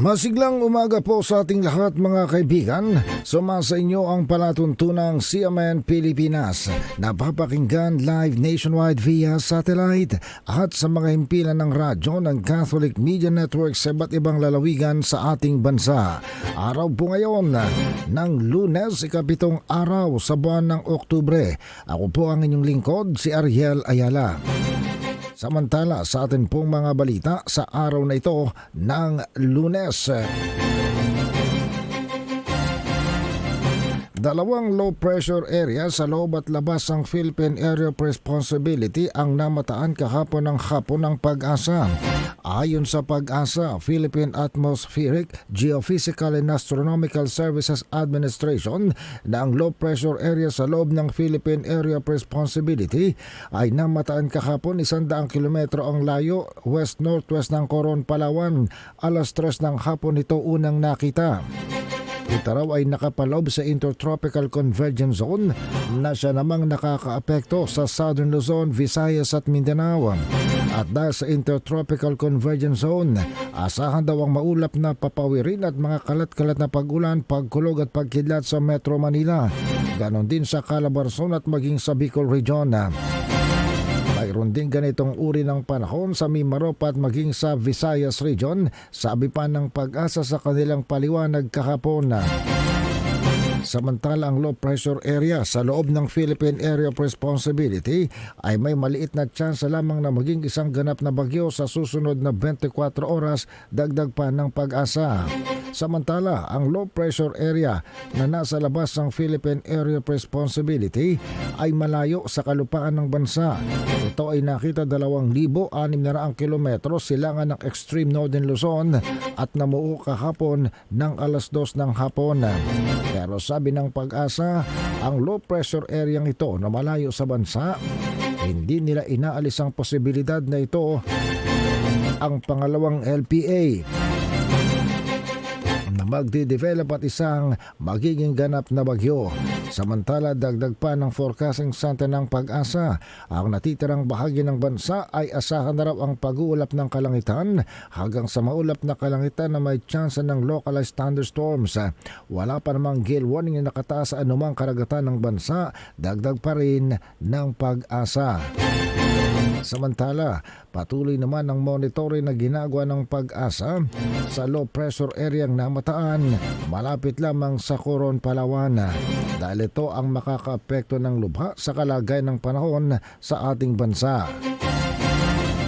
Masiglang umaga po sa ating lahat mga kaibigan. Sumasa inyo ang palatuntunang CMN Pilipinas. Napapakinggan live nationwide via satellite at sa mga himpilan ng radyo ng Catholic Media Network sa iba't ibang lalawigan sa ating bansa. Araw po ngayon ng lunes, ikapitong araw sa buwan ng Oktubre. Ako po ang inyong lingkod, si Ariel Ayala. Samantala sa atin pong mga balita sa araw na ito ng lunes. Dalawang low pressure area sa loob at labas ng Philippine Area of Responsibility ang namataan kahapon ng hapon ng pag-asa. Ayon sa pag-asa, Philippine Atmospheric, Geophysical and Astronomical Services Administration na ang low pressure area sa loob ng Philippine Area of Responsibility ay namataan kahapon 100 kilometro ang layo west-northwest ng Coron, Palawan. Alas 3 ng hapon ito unang nakita. Ito raw ay nakapalob sa Intertropical Convergence Zone na siya namang nakakaapekto sa Southern Luzon, Visayas at Mindanao. At dahil sa Intertropical Convergence Zone, asahan daw ang maulap na papawirin at mga kalat-kalat na pagulan, pagkulog at pagkidlat sa Metro Manila. Ganon din sa Calabarzon at maging sa Bicol Region. Mayroon din ganitong uri ng panahon sa Mimaropa at maging sa Visayas Region, sabi pa ng pag-asa sa kanilang paliwanag kahapon. Samantala ang low pressure area sa loob ng Philippine Area of Responsibility ay may maliit na tsansa lamang na maging isang ganap na bagyo sa susunod na 24 oras dagdag pa ng pag-asa. Samantala, ang low pressure area na nasa labas ng Philippine Area of Responsibility ay malayo sa kalupaan ng bansa. Ito ay nakita 2,600 kilometro silangan ng extreme northern Luzon at namuo kahapon ng alas 2 ng hapon. Pero sabi ng pag-asa, ang low pressure area ito na malayo sa bansa, hindi nila inaalis ang posibilidad na ito ang pangalawang LPA magdi-develop at isang magiging ganap na bagyo. Samantala, dagdag pa ng forecasting center ng pag-asa, ang natitirang bahagi ng bansa ay asahan na raw ang pag-uulap ng kalangitan hanggang sa maulap na kalangitan na may tsansa ng localized thunderstorms. Wala pa namang gale warning na nakataas sa anumang karagatan ng bansa, dagdag pa rin ng pag-asa. Samantala, patuloy naman ang monitoring na ginagawa ng pag-asa sa low pressure area ng namataan malapit lamang sa Coron, Palawan dahil ito ang makakaapekto ng lubha sa kalagayan ng panahon sa ating bansa.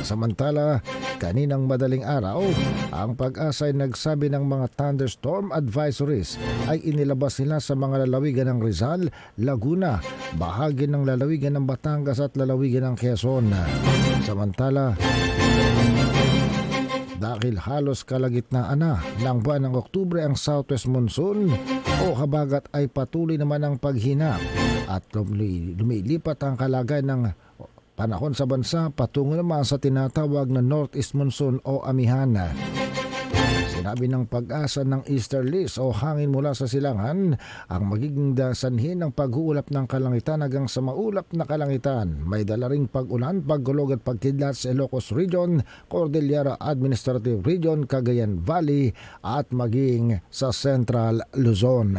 Samantala, kaninang madaling araw, ang pag-asa ay nagsabi ng mga thunderstorm advisories ay inilabas nila sa mga lalawigan ng Rizal, Laguna, bahagi ng lalawigan ng Batangas at lalawigan ng Quezon. Samantala, dahil halos kalagitnaan na ng buwan ng Oktubre ang southwest monsoon o habagat ay patuloy naman ang paghina at lumi- lumilipat ang kalagayan ng panahon sa bansa patungo naman sa tinatawag na northeast monsoon o amihan. Sinabi ng pag-asa ng easterlies o hangin mula sa silangan ang magiging dasanhin ng pag-uulap ng kalangitan hanggang sa maulap na kalangitan. May dala ring pag-ulan, pagkulog at pagkidlat sa Ilocos Region, Cordillera Administrative Region, Cagayan Valley at maging sa Central Luzon.